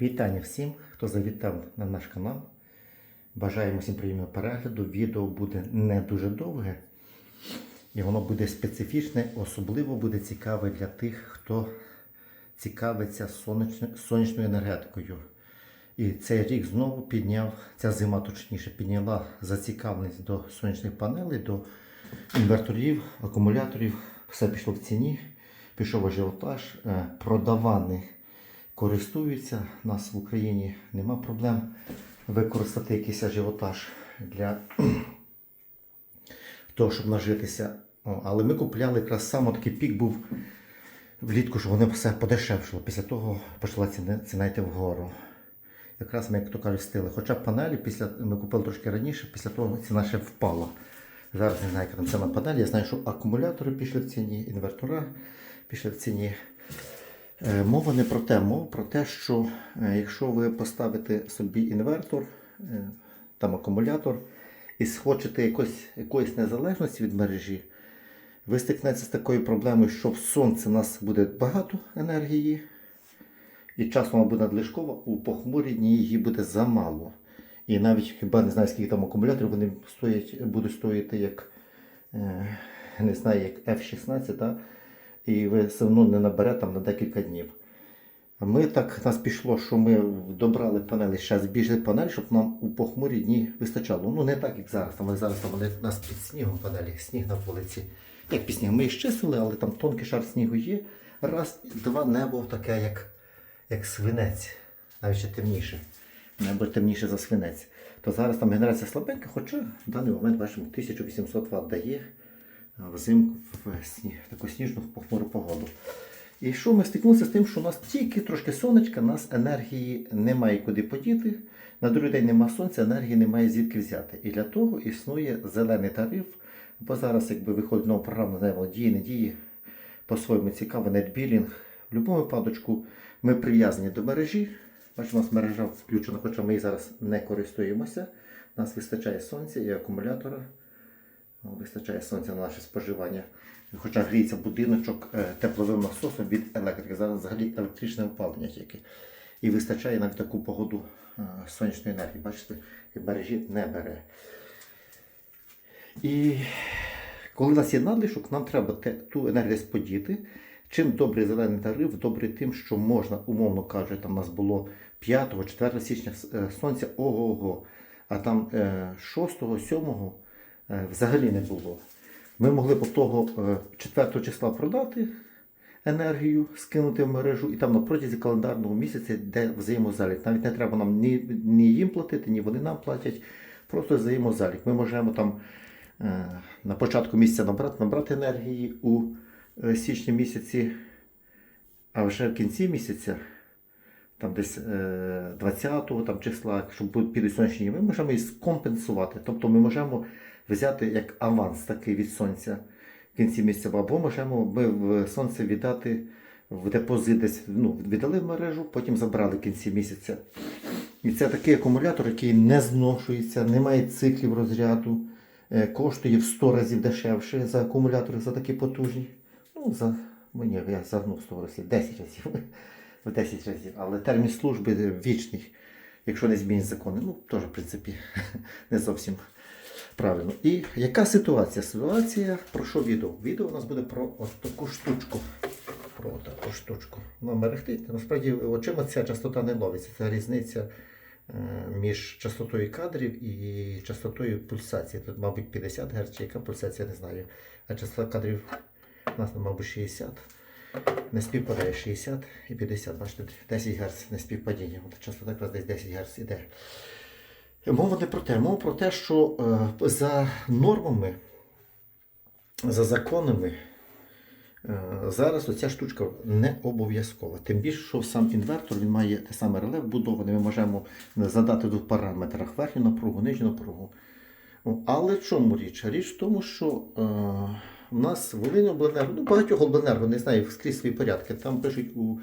Вітання всім, хто завітав на наш канал. Бажаємо всім приємного перегляду. Відео буде не дуже довге, і воно буде специфічне, особливо буде цікаве для тих, хто цікавиться сонячною, енергетикою. І цей рік знову підняв, ця зима точніше підняла зацікавленість до сонячних панелей, до інверторів, акумуляторів. Все пішло в ціні, пішов ажіотаж, е, продавани користуються. У нас в Україні нема проблем використати якийсь ажіотаж для того, щоб нажитися. О, Але ми купляли якраз саме такий пік був влітку, що вони все подешевшило. Після того почала ціна, ціна йти вгору. Якраз ми, як то кажуть, стили. Хоча панелі після, ми купили трошки раніше, після того ціна ще впала. Зараз не знаю, яка там ціна панелі. Я знаю, що акумулятори пішли в ціні, інвертора пішли в ціні. Е, Мова не про те, мова про те, що е, якщо ви поставите собі інвертор, е, там акумулятор, і схочете якось, якоїсь незалежності від мережі, ви стикнетеся з такою проблемою, що в сонці у нас буде багато енергії, і часом вона буде надлишкова, у похмурі дні її буде замало. І навіть хіба не знаю, скільки там акумуляторів, вони стоять, будуть стояти як, не знаю, як F16, та? І ви все одно не наберете там на декілька днів. Ми так нас пішло, що ми добрали панелі, ще збільшили панель, щоб нам у похмурі дні вистачало. Ну не так, як зараз. Там, зараз там вони у нас під снігом панелі, сніг на вулиці. Як під снігом, ми їх щистили, але там тонкий шар снігу є. Раз, два небо таке, як, як свинець, навіть ще темніше. Небо темніше за свинець. То зараз там генерація слабенька, хоча в даний момент бачимо 1800 Вт дає взимку в сніг, таку сніжну похмуру погоду. І що ми стикнулися з тим, що у нас тільки трошки сонечка, у нас енергії немає куди подіти. На другий день нема сонця, енергії немає звідки взяти. І для того існує зелений тариф. Бо зараз, якби виходить нова програма, знаю, дії, не дії, по-своєму цікаво, нетбілінг. В будь-якому випадку ми прив'язані до мережі. Бачимо, у нас мережа включена, хоча ми її зараз не користуємося. У нас вистачає сонця і акумулятора. Ну, Вистачає сонця на наше споживання. Хоча гріється будиночок е, тепловим насосом від електрики. Зараз взагалі електричне опалення тільки. І вистачає навіть таку погоду е, сонячної енергії. Бачите, і мережі не бере. І коли у нас є надлишок, нам треба ту енергію десь подіти. Чим добрий зелений тариф, добрий тим, що можна, умовно кажучи, там у нас було 5-4 січня е, сонця, ого-го, а там е, 6-7 е, взагалі не було. Ми могли б того е, 4 числа продати енергію, скинути в мережу, і там на протязі календарного місяця йде взаємозалік. Навіть не треба нам ні, ні їм платити, ні вони нам платять. Просто взаємозалік. Ми можемо там е, на початку місяця набрати, набрати енергії у е, січні місяці, а вже в кінці місяця, там десь е, 20-го там, числа, якщо будуть- підуть сонячні, ми можемо її скомпенсувати. Тобто ми можемо взяти як аванс такий від сонця в кінці місяця, або можемо ми в сонце віддати в депозит десь, ну, віддали в мережу, потім забрали в кінці місяця. І це такий акумулятор, який не зношується, не має циклів розряду, е, коштує в 100 разів дешевше за акумулятори, за такі потужні. Ну, за, мені я загнув 100 разів, 10 разів. В 10 разів. Але термін служби вічний, якщо не змінять закони. Ну, теж, в принципі, не зовсім правильно. І яка ситуація? Ситуація про що відео? Відео у нас буде про от таку штучку. Про таку штучку. Ну, мерехтить. Насправді очима ця частота не ловиться. Це різниця е, між частотою кадрів і частотою пульсації. Тут, мабуть, 50 Гц, чи яка пульсація, не знаю. А частота кадрів у нас, мабуть, 60. Не співпадає 60 і 50. Бачите, 10 Гц не співпадіння. От частота якраз десь 10 Гц іде. Мова не про те, мова про те, що е, за нормами, за законами, е, зараз оця штучка не обов'язкова. Тим більше, що сам інвертор він має те саме реле вбудований, ми можемо задати в параметрах верхню напругу, нижню напругу. Але чому річ? Річ в тому, що е, у нас Волинь обленерго, ну багатьох обленерго, не знаю, скрізь свої порядки. Там пишуть у е,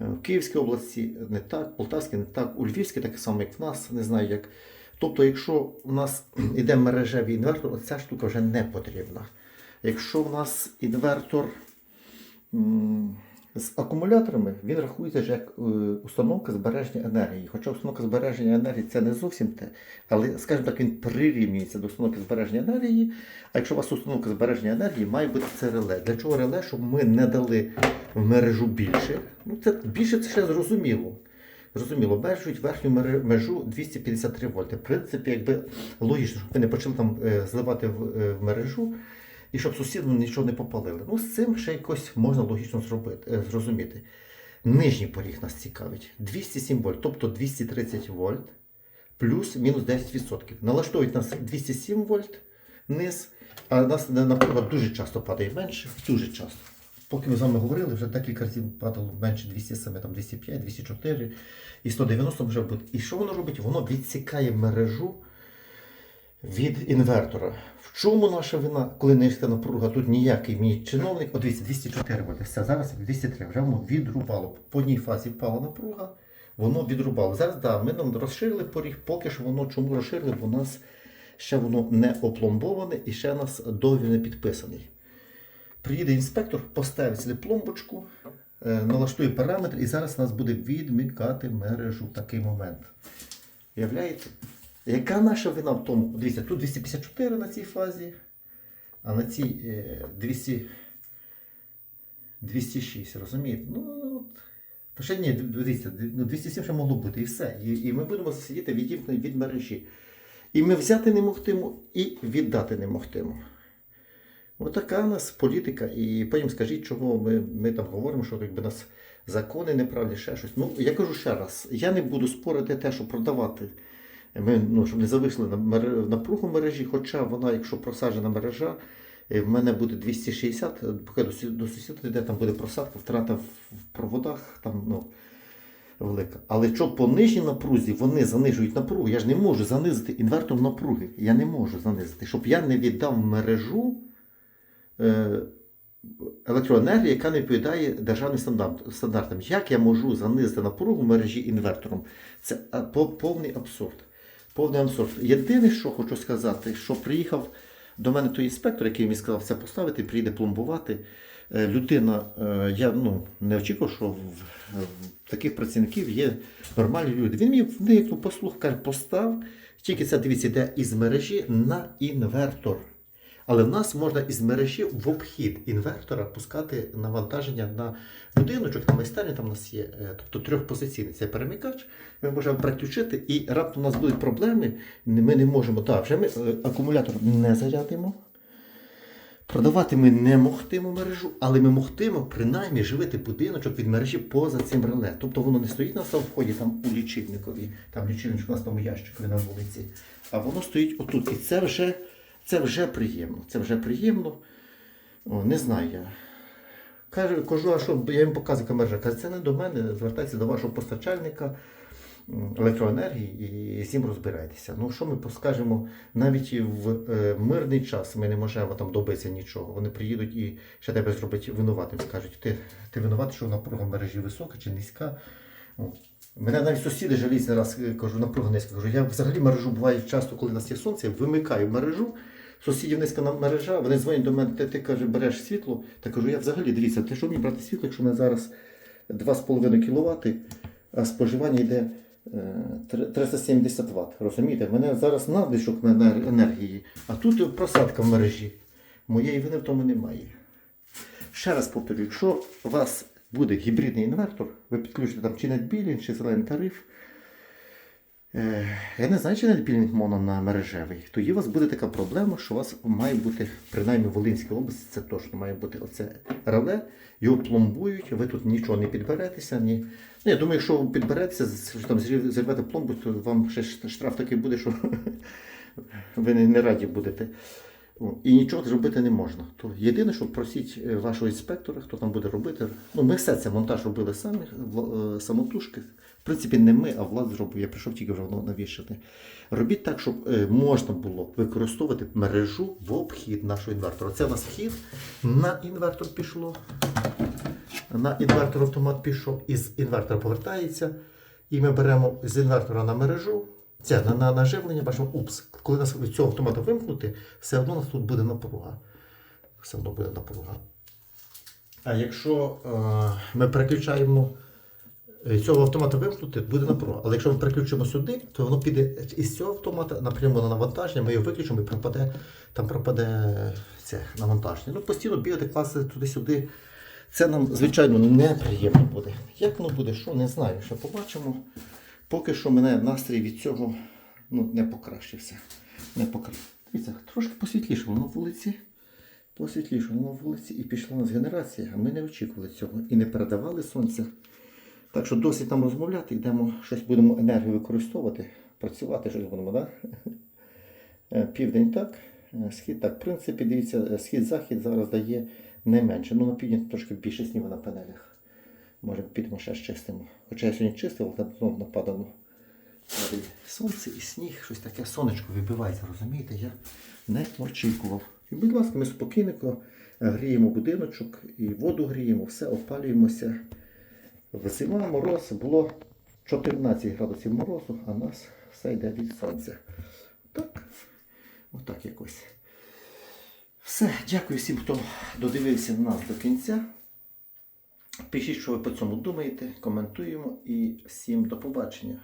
в Київській області не так, Полтавській не так, у Львівській так само, як в нас, не знаю як. Тобто, якщо в нас йде мережевий інвертор, ця штука вже не потрібна. Якщо в нас інвертор З акумуляторами він рахується ж як е, установка збереження енергії. Хоча установка збереження енергії це не зовсім те, але, скажімо так, він прирівнюється до установки збереження енергії. А якщо у вас установка збереження енергії, має бути це реле. Для чого реле? Щоб ми не дали в мережу більше. Ну, це більше це ще зрозуміло. Зрозуміло, обмежують верхню межу 253 вольти. В принципі, якби логічно, щоб ви не почали там е, зливати е, в мережу і щоб сусідам нічого не попалили. Ну, з цим ще якось можна логічно зробити, е, зрозуміти. Нижній поріг нас цікавить 207 вольт, тобто 230 вольт плюс-мінус 10%. Налаштовують нас 207 вольт низ, а нас напруга дуже часто падає менше, дуже часто. Поки ми з вами говорили, вже декілька разів падало менше 207, там 205, 204 і 190 може бути. І що воно робить? Воно відсікає мережу від інвертора. В чому наша вина, коли низька напруга? Тут ніякий мій чиновник. От дивіться, 204 вольт. Все, зараз 203. Вже воно відрубало. По одній фазі впала напруга, воно відрубало. Зараз да, ми нам розширили поріг, поки що воно чому розширили, бо у нас ще воно не опломбоване і ще у нас договір не підписаний. Приїде інспектор, поставить сюди пломбочку, е, налаштує параметр, і зараз нас буде відмикати мережу в такий момент. Уявляєте? Яка наша вина в тому? Дивіться, тут 254 на цій фазі, а на цій е, 200, 206, розумієте? Ну, от. Та ще ні, дивіться, ну, 207 ще могло бути, і все. І, і ми будемо сидіти відімкнені від мережі. І ми взяти не могтимо, і віддати не могтимо. Отака у нас політика. І потім скажіть, чого ми, ми там говоримо, що якби нас закони неправильні, ще щось. Ну, я кажу ще раз, я не буду спорити те, що продавати. Ми, ну, щоб не зависли на напругу мережі, хоча вона, якщо просаджена мережа, е, в мене буде 260, е, поки до, до сусіда йде, там буде просадка, втрата в проводах там, ну, велика. Але що по нижній напрузі вони занижують напругу, я ж не можу занизити інвертором напруги. Я не можу занизити, щоб я не віддав мережу е, електроенергії, яка не відповідає державним стандарт- стандартам. Як я можу занизити напругу мережі інвертором? Це повний абсурд. Повний ансорт. Єдине, що хочу сказати, що приїхав до мене той інспектор, який мені сказав це поставити, прийде пломбувати. Е, Людина, е, я ну, не очікував, що в, в таких працівників є нормальні люди. Він мені в деяку послухав, каже, постав, тільки це дивіться, йде із мережі на інвертор. Але в нас можна із мережі в обхід інвертора пускати навантаження на будиночок, на майстерню, там у нас є, е, тобто трьохпозиційний цей перемикач. Ми можемо переключити і раптом у нас будуть проблеми. Ми не можемо. Так, вже ми е, акумулятор не зарядимо. Продавати ми не могтимо мережу, але ми могтимо принаймні живити будиночок від мережі поза цим реле. Тобто воно не стоїть на вході там у лічильникові, там лічильничок у нас там у ящикові на вулиці, а воно стоїть отут. І це вже, це вже приємно. Це вже приємно. О, не знаю я. Кажу, кажу, а що я їм показую яка мережа. Каже, це не до мене, звертайтеся до вашого постачальника електроенергії і з ним розбирайтеся. Ну що ми скажемо, навіть в е, мирний час ми не можемо там добитися нічого. Вони приїдуть і ще тебе зроблять винуватим. Скажуть, ти, ти винуватий, що напруга в мережі висока чи низька. О. Мене навіть сусіди жаліють раз, е, кажу, напруга низька. Кажу, я взагалі мережу буває часто, коли у нас є сонце, я вимикаю мережу. Сусідів низька мережа, вони дзвонять до мене, ти, ти каже, береш світло. Та кажу, я взагалі дивіться, ти що мені брати світло, якщо у мене зараз 2,5 кВт, а споживання йде е, 370 Вт. Розумієте? В мене зараз надлишок енергії, а тут просадка в мережі. Моєї вини в тому немає. Ще раз повторюю, якщо у вас буде гібридний інвертор, ви підключите там чи NetBilling, чи зелений тариф. Е, Я не знаю, чи NetBilling моно на мережевий. Тоді у вас буде така проблема, що у вас має бути, принаймні в Волинській області, це точно має бути оце реле, його пломбують, ви тут нічого не підберетеся. Ні. Ну, я думаю, якщо ви підберетеся, там зірвете пломбу, то вам ще штраф такий буде, що ви не, не раді будете. І нічого зробити не можна. То єдине, що просіть е, вашого інспектора, хто там буде робити. Ну, ми все це монтаж робили самі, е, самотужки. В принципі, не ми, а влад зробив. Я прийшов тільки вже воно навішати. Робіть так, щоб е, можна було використовувати мережу в обхід нашого інвертора. Це у нас вхід на інвертор пішло. На інвертор автомат пішов, із інвертора повертається. І ми беремо з інвертора на мережу. Це на, на наживлення, бачимо, упс. Коли нас від цього автомата вимкнути, все одно у нас тут буде напруга. Все одно буде напруга. А якщо е, ми переключаємо цього автомата вимкнути, буде напруга. Але якщо ми переключимо сюди, то воно піде із цього автомата напряму на навантаження, ми його виключимо і пропаде, там пропаде це навантаження. Ну, постійно бігати, класти туди-сюди. Це нам, звичайно, неприємно буде. Як воно буде, що не знаю. Ще побачимо. Поки що мене настрій від цього ну, не покращився. Не покра... Дивіться, трошки посвітліше воно вулиці. Посвітліше воно вулиці і пішла у нас генерація, ми не очікували цього і не передавали сонця. Так що досить там розмовляти, йдемо, щось будемо енергію використовувати, працювати щось будемо? Да? Південь так, е, схід так. В принципі, дивіться, е, схід-захід зараз дає не менше. Ну, на півдні трошки більше снігу на панелях. Може, підемо ще чистимо. Хоча я сьогодні чистив, але знову нападано. Сонце і сніг, щось таке сонечко вибивається, розумієте? Я не очікував. І, будь ласка, ми спокійненько е, гріємо будиночок і воду гріємо, все опалюємося. Зима, мороз, було 14 градусів морозу, а нас все йде від сонця. Так, отак якось. Все, дякую всім, хто додивився нас до кінця. Пишіть, що ви по цьому думаєте, коментуємо і всім до побачення.